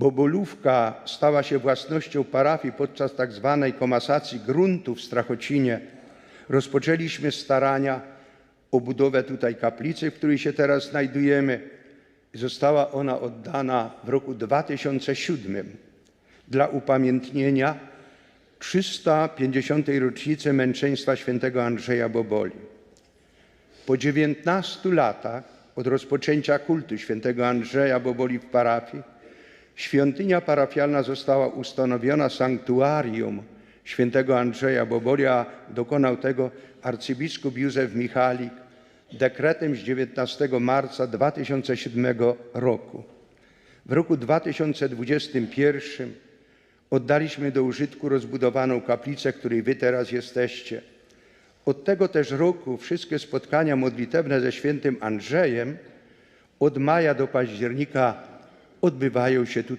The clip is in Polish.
Bobolówka stała się własnością parafii podczas tak zwanej komasacji gruntu w Strachocinie, rozpoczęliśmy starania o budowę tutaj kaplicy, w której się teraz znajdujemy. Została ona oddana w roku 2007 dla upamiętnienia 350. rocznicy męczeństwa świętego Andrzeja Boboli. Po 19 latach od rozpoczęcia kultu świętego Andrzeja Boboli w parafii, świątynia parafialna została ustanowiona sanktuarium świętego Andrzeja Boboli, a dokonał tego arcybiskup Józef Michalik dekretem z 19 marca 2007 roku. W roku 2021 oddaliśmy do użytku rozbudowaną kaplicę, której wy teraz jesteście. Od tego też roku wszystkie spotkania modlitewne ze świętym Andrzejem od maja do października odbywają się tutaj